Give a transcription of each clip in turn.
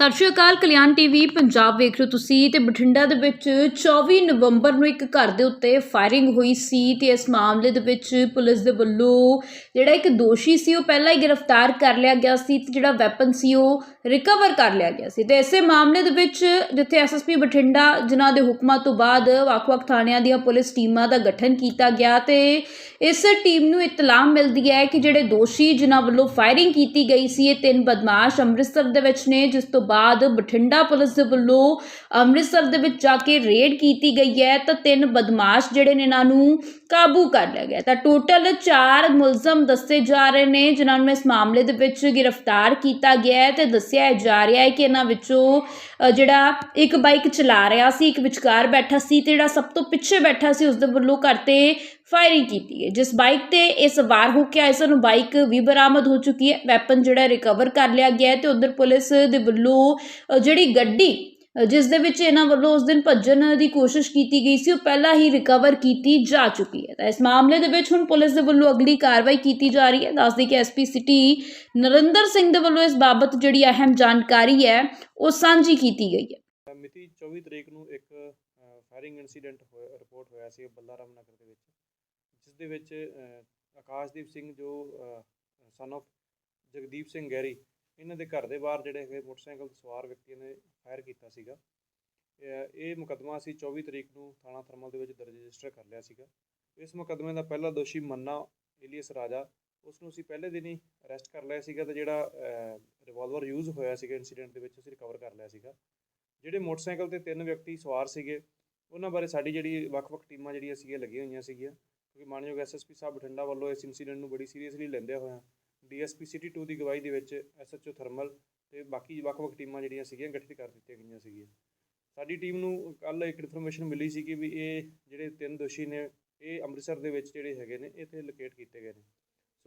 ਸਤਿ ਸ਼੍ਰੀ ਅਕਾਲ, ਕਲਿਆਣ ਟੀਵੀ, ਪੰਜਾਬ ਵੇਖ ਰਹੇ ਹੋ ਤੁਸੀਂ ਤੇ ਬਠਿੰਡਾ ਦੇ ਵਿੱਚ 24 ਨਵੰਬਰ ਨੂੰ ਇੱਕ ਘਰ ਦੇ ਉੱਤੇ ਫਾਇਰਿੰਗ ਹੋਈ ਸੀ ਤੇ ਇਸ ਮਾਮਲੇ ਦੇ ਵਿੱਚ ਪੁਲਿਸ ਦੇ ਵੱਲੋਂ ਜਿਹੜਾ ਇੱਕ ਦੋਸ਼ੀ ਸੀ, ਉਹ ਪਹਿਲਾਂ ਹੀ ਗ੍ਰਿਫਤਾਰ ਕਰ ਲਿਆ ਗਿਆ ਸੀ ਤੇ ਜਿਹੜਾ ਵੈਪਨ ਸੀ, ਉਹ ਰਿਕਵਰ ਕਰ ਲਿਆ ਗਿਆ ਸੀ। ਤੇ ਇਸੇ ਮਾਮਲੇ ਦੇ ਵਿੱਚ ਜਿੱਥੇ ਐਸਐਸਪੀ ਬਠਿੰਡਾ ਜਿਨ੍ਹਾਂ ਦੇ ਹੁਕਮਾਂ ਤੋਂ ਬਾਅਦ ਵੱਖ-ਵੱਖ ਥਾਣਿਆਂ ਦੀਆਂ ਪੁਲਿਸ ਟੀਮਾਂ ਦਾ ਗਠਨ ਕੀਤਾ ਗਿਆ ਤੇ ਇਸ ਟੀਮ ਨੂੰ ਇਤਲਾਹ ਮਿਲਦੀ ਹੈ ਕਿ ਜਿਹੜੇ ਦੋਸ਼ੀ ਜਿਨ੍ਹਾਂ ਵੱਲੋਂ ਫਾਇਰਿੰਗ ਕੀਤੀ ਗਈ ਸੀ, ਇਹ ਤਿੰਨ ਬਦਮਾਸ਼ ਅੰਮ੍ਰਿਤਸਰ ਦੇ ਵਿੱਚ ਨੇ, ਜਿਸ ਤੋਂ ਬਾਅਦ ਬਠਿੰਡਾ ਪੁਲਿਸ ਦੇ ਵੱਲੋਂ ਅੰਮ੍ਰਿਤਸਰ ਦੇ ਵਿੱਚ ਜਾ ਕੇ ਰੇਡ ਕੀਤੀ ਗਈ ਹੈ ਤਾਂ ਤਿੰਨ ਬਦਮਾਸ਼ ਜਿਹੜੇ ਨੇ ਇਹਨਾਂ ਨੂੰ ਕਾਬੂ ਕਰ ਲਿਆ ਗਿਆ ਤਾਂ ਟੋਟਲ 4 ਮੁਲਜ਼ਮ ਦੱਸੇ ਜਾ ਰਹੇ ਨੇ, ਜਿਨ੍ਹਾਂ ਨੂੰ ਇਸ ਮਾਮਲੇ ਦੇ ਵਿੱਚ ਗ੍ਰਿਫਤਾਰ ਕੀਤਾ ਗਿਆ ਹੈ ਤੇ ਦੱਸਿਆ ਜਾ ਰਿਹਾ ਹੈ ਕਿ ਇਹਨਾਂ ਵਿੱਚੋਂ ਜਿਹੜਾ ਇੱਕ ਬਾਈਕ ਚਲਾ ਰਿਹਾ ਸੀ, ਇੱਕ ਵਿਚਕਾਰ ਬੈਠਾ ਸੀ ਤੇ ਜਿਹੜਾ ਸਭ ਤੋਂ ਪਿੱਛੇ ਬੈਠਾ ਸੀ ਉਸ ਦੇ ਵੱਲੋਂ ਘਰ ਤੇ ਫਾਇਰਿੰਗ ਕੀਤੀ ਹੈ। ਜਿਸ ਬਾਈਕ ਤੇ ਇਹ ਸਵਾਰ ਹੋ ਕੇ ਆਏ ਸਾਨੂੰ ਬਾਈਕ ਵੀ ਬਰਾਮਦ ਹੋ ਚੁੱਕੀ ਹੈ। ਵੈਪਨ ਜਿਹੜਾ ਰਿਕਵਰ ਕਰ ਲਿਆ ਗਿਆ ਹੈ ਤੇ ਉਧਰ ਪੁਲਿਸ ਦੇ ਵੱਲੋਂ ਜਿਹੜੀ ਗੱਡੀ ਜਿਸ ਦੇ ਵਿੱਚ ਇਹਨਾਂ ਵੱਲੋਂ ਉਸ ਦਿਨ ਭੱਜਣ ਦੀ ਕੋਸ਼ਿਸ਼ ਕੀਤੀ ਗਈ ਸੀ ਉਹ ਪਹਿਲਾਂ ਹੀ ਰਿਕਵਰ ਕੀਤੀ ਜਾ ਚੁੱਕੀ ਹੈ। ਤਾਂ ਇਸ ਮਾਮਲੇ ਦੇ ਵਿੱਚ ਹੁਣ ਪੁਲਿਸ ਦੇ ਵੱਲੋਂ ਅਗਲੀ ਕਾਰਵਾਈ ਕੀਤੀ ਜਾ ਰਹੀ ਹੈ। ਦੱਸਦੀ ਕਿ ਐਸਪੀ ਸਿਟੀ ਨਰਿੰਦਰ ਸਿੰਘ ਦੇ ਵੱਲੋਂ ਇਸ ਬਾਬਤ ਜਿਹੜੀ ਅਹਿਮ ਜਾਣਕਾਰੀ ਹੈ ਉਹ ਸਾਂਝੀ ਕੀਤੀ ਗਈ ਹੈ। ਮਿਤੀ 24 ਤਰੀਕ ਨੂੰ ਇੱਕ ਫਾਇਰਿੰਗ ਇਨਸੀਡੈਂਟ ਹੋਇਆ ਰਿਪੋਰਟ ਹੋਇਆ ਸੀ ਬੱਲਾਰਾਮ ਨਗਰ ਦੇ ਵਿੱਚ ਜਿਸ ਦੇ ਵਿੱਚ ਅ, ਆਕਾਸ਼ਦੀਪ ਸਿੰਘ ਜੋ son of Jagdeep Singh Garry ਇਹਨਾਂ ਦੇ ਘਰ ਦੇ ਬਾਹਰ ਜਿਹੜੇ ਹੈਗੇ ਮੋਟਰਸਾਈਕਲ ਸਵਾਰ ਵਿਅਕਤੀਆਂ ਨੇ ਫਾਇਰ ਕੀਤਾ ਸੀਗਾ। ਇਹ- ਇਹ ਮੁਕੱਦਮਾ ਅਸੀਂ 24 ਤਰੀਕ ਨੂੰ ਥਾਣਾ ਥਰਮਲ ਦੇ ਵਿੱਚ ਦਰਜ ਰਜਿਸਟਰ ਕਰ ਲਿਆ ਸੀਗਾ। ਇਸ ਮੁਕੱਦਮੇ ਦਾ ਪਹਿਲਾ ਦੋਸ਼ੀ ਮੰਨਾ ਏਲੀਅਸ ਰਾਜਾ, ਉਸ ਨੂੰ ਅਸੀਂ ਪਹਿਲੇ ਦਿਨ ਹੀ ਅਰੈਸਟ ਕਰ ਲਿਆ ਸੀਗਾ ਤੇ ਜਿਹੜਾ ਰਿਵਾਲਵਰ ਯੂਜ਼ ਹੋਇਆ ਸੀਗਾ ਇਨਸੀਡੈਂਟ ਦੇ ਵਿੱਚ, ਅਸੀਂ ਰਿਕਵਰ ਕਰ ਲਿਆ ਸੀਗਾ। ਜਿਹੜੇ ਮੋਟਰਸਾਈਕਲ ਤੇ ਤਿੰਨ ਵਿਅਕਤੀ ਸਵਾਰ ਸੀਗੇ, ਉਹਨਾਂ ਬਾਰੇ ਸਾਡੀ ਜਿਹੜੀ ਵੱਖ-ਵੱਖ ਟੀਮਾਂ ਜਿਹੜੀਆਂ ਸੀਗੀਆਂ ਲੱਗੀਆਂ ਹੋਈਆਂ ਸੀਗੀਆਂ, ਕਿਉਂਕਿ ਮਾਨਯੋਗ ਐਸਐਸਪੀ ਸਾਹਿਬ ਬਠਿੰਡਾ ਵੱਲੋਂ ਇਸ ਇਨਸੀਡੈਂਟ ਨੂੰ ਬੜੀ ਸੀਰੀਅਸਲੀ ਲੈਂਦੇ ਹੋਇਆ ਡੀਐਸਪੀ ਸਿਟੀ 2 ਦੀ ਗਵਾਹੀ ਦੇ ਵਿੱਚ ਐਸਐਚਓ ਥਰਮਲ ਤੇ ਬਾਕੀ ਵੱਖ-ਵੱਖ ਟੀਮਾਂ ਜਿਹੜੀਆਂ ਸੀਗੀਆਂ ਗਠਿਤ ਕਰ ਦਿੱਤੀਆਂ ਗਈਆਂ ਸੀਗੀਆਂ। ਸਾਡੀ ਟੀਮ ਨੂੰ ਕੱਲ ਇੱਕ ਇਨਫੋਰਮੇਸ਼ਨ ਮਿਲੀ ਸੀ ਕਿ ਵੀ ਇਹ ਜਿਹੜੇ ਤਿੰਨ ਦੋਸ਼ੀ ਨੇ, ਇਹ ਅੰਮ੍ਰਿਤਸਰ ਦੇ ਵਿੱਚ ਜਿਹੜੇ ਹੈਗੇ ਨੇ ਇੱਥੇ ਲੋਕੇਟ ਕੀਤੇ ਗਏ ਨੇ।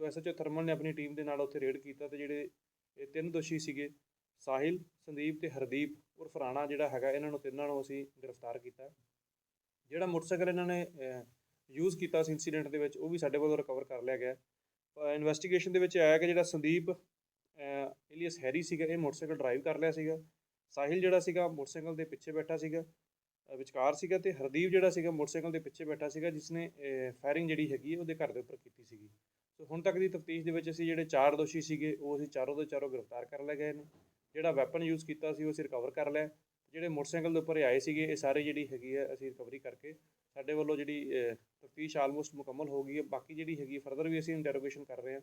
ਸੋ ਐਸਐਚਓ ਥਰਮਲ ਨੇ ਆਪਣੀ ਟੀਮ ਦੇ ਨਾਲ ਉੱਥੇ ਰੇਡ ਕੀਤਾ ਤੇ ਜਿਹੜੇ ਇਹ ਤਿੰਨ ਦੋਸ਼ੀ ਸੀਗੇ, ਸਾਹਿਲ, ਸੰਦੀਪ ਤੇ ਹਰਦੀਪ ਔਰ ਫਰਾਣਾ ਜਿਹੜਾ ਹੈਗਾ, ਇਹਨਾਂ ਨੂੰ ਤਿੰਨਾਂ ਨੂੰ ਅਸੀਂ ਗ੍ਰਿਫਤਾਰ ਕੀਤਾ। ਜਿਹੜਾ ਮੋਟਰਸਾਈਕਲ ਇਹਨਾਂ ਨੇ ਯੂਜ਼ ਕੀਤਾ ਸੀ ਇਨਸੀਡੈਂਟ ਦੇ ਵਿੱਚ, ਉਹ ਵੀ ਸਾਡੇ ਵੱਲੋਂ ਰਿਕਵਰ ਕਰ ਲਿਆ ਗਿਆ। ਇਨਵੈਸਟੀਗੇਸ਼ਨ ਦੇ ਵਿੱਚ ਆਇਆ ਕਿ ਜਿਹੜਾ ਸੰਦੀਪ ਇਲੀਅਸ ਹੈਰੀ ਸੀਗਾ, ਇਹ ਮੋਟਰਸਾਈਕਲ ਡਰਾਈਵ ਕਰ ਲਿਆ ਸੀਗਾ। ਸਾਹਿਲ ਜਿਹੜਾ ਸੀਗਾ, ਮੋਟਰਸਾਈਕਲ ਦੇ ਪਿੱਛੇ ਬੈਠਾ ਸੀਗਾ ਵਿਚਕਾਰ ਸੀਗਾ ਤੇ ਹਰਦੀਪ ਜਿਹੜਾ ਸੀਗਾ, ਮੋਟਰਸਾਈਕਲ ਦੇ ਪਿੱਛੇ ਬੈਠਾ ਸੀਗਾ ਜਿਸ ਨੇ ਫਾਇਰਿੰਗ ਜਿਹੜੀ ਹੈਗੀ ਉਹਦੇ ਘਰ ਦੇ ਉੱਪਰ ਕੀਤੀ ਸੀਗੀ। ਸੋ ਹੁਣ ਤੱਕ ਦੀ ਤਫਤੀਸ਼ ਦੇ ਵਿੱਚ ਅਸੀਂ ਜਿਹੜੇ ਚਾਰ ਦੋਸ਼ੀ ਸੀਗੇ, ਉਹ ਅਸੀਂ ਚਾਰੋਂ ਦੇ ਚਾਰੋਂ ਗ੍ਰਿਫਤਾਰ ਕਰ ਲਏ ਗਏ ਨੇ। ਜਿਹੜਾ ਵੈਪਨ ਯੂਜ਼ ਕੀਤਾ ਸੀ, ਉਹ ਅਸੀਂ ਰਿਕਵਰ ਕਰ ਲਿਆ। ਜਿਹੜੇ ਮੋਟਰਸਾਈਕਲ ਦੇ ਉੱਪਰ ਆਏ ਸੀਗੇ, ਇਹ ਸਾਰੇ ਜਿਹੜੀ ਹੈਗੀ ਹੈ ਅਸੀਂ ਰਿਕਵਰੀ ਕਰਕੇ ਸਾਡੇ ਵੱਲੋਂ ਜਿਹੜੀ ਤਫਤੀਸ਼ ਆਲਮੋਸਟ ਮੁਕੰਮਲ ਹੋ ਗਈ ਹੈ। ਬਾਕੀ ਜਿਹੜੀ ਹੈਗੀ ਫਰਦਰ ਵੀ ਅਸੀਂ ਇੰਟਰੋਗੇਸ਼ਨ ਕਰ ਰਹੇ ਹਾਂ।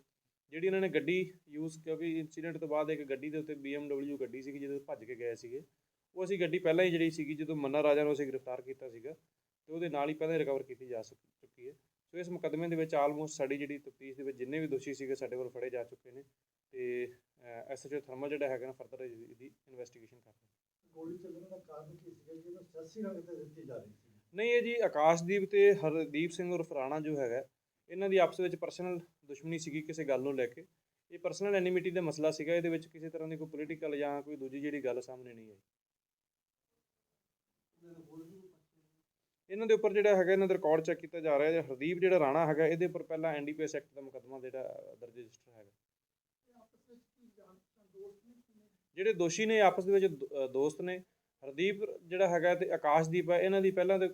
ਜਿਹੜੀ ਇਹਨਾਂ ਨੇ ਗੱਡੀ ਯੂਜ਼ ਕਿਉਂਕਿ ਇਨਸੀਡੈਂਟ ਤੋਂ ਬਾਅਦ ਇੱਕ ਗੱਡੀ ਦੇ ਉੱਤੇ BMW ਗੱਡੀ ਸੀਗੀ, ਜਿਹਦੇ ਭੱਜ ਕੇ ਗਏ ਸੀਗੇ। ਉਹ ਅਸੀਂ ਗੱਡੀ ਪਹਿਲਾਂ ਹੀ ਜਿਹੜੀ ਸੀਗੀ, ਜਦੋਂ ਮੰਨਾ ਰਾਜਾ ਨੂੰ ਅਸੀਂ ਗ੍ਰਿਫਤਾਰ ਕੀਤਾ ਸੀਗਾ, ਤੇ ਉਹਦੇ ਨਾਲ ਹੀ ਪਹਿਲਾਂ ਰਿਕਵਰ ਕੀਤੀ ਜਾ ਚੁੱਕੀ ਹੈ। ਸੋ ਇਸ ਮੁਕੱਦਮੇ ਦੇ ਵਿੱਚ ਆਲਮੋਸਟ ਸਾਡੀ ਜਿਹੜੀ ਤਫਤੀਸ਼ ਦੇ ਵਿੱਚ ਜਿੰਨੇ ਵੀ ਦੋਸ਼ੀ ਸੀਗੇ, ਸਾਡੇ ਵੱਲ ਫੜੇ ਜਾ ਚੁੱਕੇ ਨੇ। ਤੇ ਐਸਐਚਓ ਥਰਮਲ ਜਿਹੜਾ ਹੈਗਾ ਨਾ ਫਰਦਰ ਇਹਦੀ ਇਨਵੈਸਟੀਗੇਸ਼ਨ ਕਰ ਰਿਹਾ ਗੋਲੀ ਚੱਲਣ ਦਾ ਕਾਰਨ ਕੀ ਸੀਗਾ? ਜੀ ਉਹਨੂੰ ਸਿਆਸੀ ਰੰਗ ਤੇ ਦਿੱਤੀ ਜਾ ਰਹੀ ਸੀ। ਨਹੀਂ ਇਹ ਜੀ ਆਕਾਸ਼ਦੀਪ ਤੇ ਹਰਦੀਪ ਸਿੰਘ ਉਰਫ ਰਾਣਾ ਜੋ ਹੈਗਾ, ਇਹਨਾਂ ਦੀ ਆਪਸ ਵਿੱਚ ਪਰਸਨਲ ਦੁਸ਼ਮਣੀ ਸੀਗੀ ਕਿਸੇ ਗੱਲ ਨੂੰ ਲੈ ਕੇ। ਇਹ ਪਰਸਨਲ ਐਨਿਮਿਟੀ ਦਾ ਮਸਲਾ ਸੀਗਾ, ਇਹਦੇ ਵਿੱਚ ਕਿਸੇ ਤਰ੍ਹਾਂ ਦੀ ਕੋਈ ਪੋਲੀਟੀਕਲ ਜਾਂ ਕੋਈ ਦੂਜੀ ਜਿਹੜੀ ਗੱਲ ਸਾਹਮਣੇ ਨਹੀਂ ਆਈ। ਇਹਨਾਂ ਦੇ ਉੱਪਰ ਜਿਹੜਾ ਹੈਗਾ, ਇਹਨਾਂ ਦਾ ਰਿਕਾਰਡ ਚੈੱਕ ਕੀਤਾ ਜਾ ਰਿਹਾ ਹੈ। ਹਰਦੀਪ ਜਿਹੜਾ ਰਾਣਾ ਹੈਗਾ, ਇਹਦੇ ਉੱਪਰ ਪਹਿਲਾਂ ਐਨਡੀਪੀਐਸ ਐਕਟ ਦਾ ਮੁਕੱਦਮਾ ਜਿਹੜਾ ਦਰਜ ਰਜਿਸਟਰ ਹੈਗਾ। ਜਿਹੜੇ ਦੋਸ਼ੀ ਨੇ ਆਪਸ ਦੇ ਵਿੱਚ ਦੋਸਤ ਨੇ ਹਰਦੀਪ ਜਿਹੜਾ ਹੈਗਾ ਤੇ ਆਕਾਸ਼ਦੀਪ ਹੈ, ਇਹਨਾਂ ਦੀ ਪਹਿਲਾਂ ਤੇ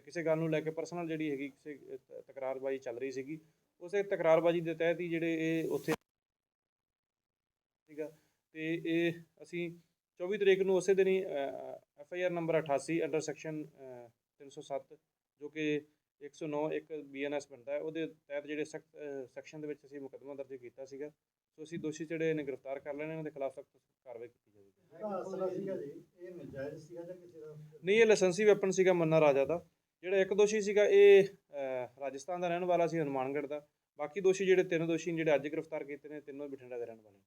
ਕਿਸੇ ਗੱਲ ਨੂੰ ਲੈ ਕੇ ਪਰਸਨਲ ਜਿਹੜੀ ਹੈਗੀ, ਕਿਸੇ ਤਕਰਾਰਬਾਜ਼ੀ ਚੱਲ ਰਹੀ ਸੀਗੀ। ਉਸੇ ਤਕਰਾਰਬਾਜ਼ੀ ਦੇ ਤਹਿਤ ਹੀ ਜਿਹੜੇ ਇਹ ਉੱਥੇ ਸੀਗਾ। ਤੇ ਇਹ ਅਸੀਂ 24 ਤਰੀਕ ਨੂੰ ਉਸੇ ਦਿਨ ਹੀ F I R number 88 under section 307 ਜੋ ਕਿ 109 ਇੱਕ ਬੀਐਨਐਸ ਬਣਦਾ ਹੈ, ਉਹਦੇ ਤਹਿਤ ਜਿਹੜੇ ਸਖਤ ਸੈਕਸ਼ਨ ਦੇ ਵਿੱਚ ਅਸੀਂ ਮੁਕੱਦਮਾ ਦਰਜ ਕੀਤਾ ਸੀਗਾ। ਸੋ ਅਸੀਂ ਦੋਸ਼ੀ ਜਿਹੜੇ ਨੇ ਗ੍ਰਿਫਤਾਰ ਕਰ ਲੈਣੇ, ਇਹਨਾਂ ਦੇ ਖਿਲਾਫ ਸਖਤ ਕਾਰਵਾਈ ਕੀਤੀ ਜਾਵੇਗੀ ਜਿਹੜਾ ਅਸਲਾ ਸੀਗਾ ਜੀ ਇਹ ਨਜਾਇਜ਼ ਸੀਗਾ ਜਾਂ ਕਿਸੇ ਦਾ ਨਹੀਂ, ਇਹ ਲਾਇਸੈਂਸੀ ਵੈਪਨ ਸੀਗਾ ਮੰਨਾ ਰਾਜਾ ਦਾ। ਜਿਹੜਾ ਇੱਕ ਦੋਸ਼ੀ ਸੀਗਾ, ਇਹ ਰਾਜਸਥਾਨ ਦਾ ਰਹਿਣ ਵਾਲਾ ਸੀ ਹਨੂਮਾਨਗੜ੍ਹ ਦਾ। ਬਾਕੀ ਦੋਸ਼ੀ ਜਿਹੜੇ, ਤਿੰਨ ਦੋਸ਼ੀ ਜਿਹੜੇ ਅੱਜ ਗ੍ਰਿਫਤਾਰ ਕੀਤੇ ਨੇ, ਤਿੰਨੋਂ ਬਠਿੰਡਾ ਦੇ ਰਹਿਣ ਵਾਲੇ ਨੇ।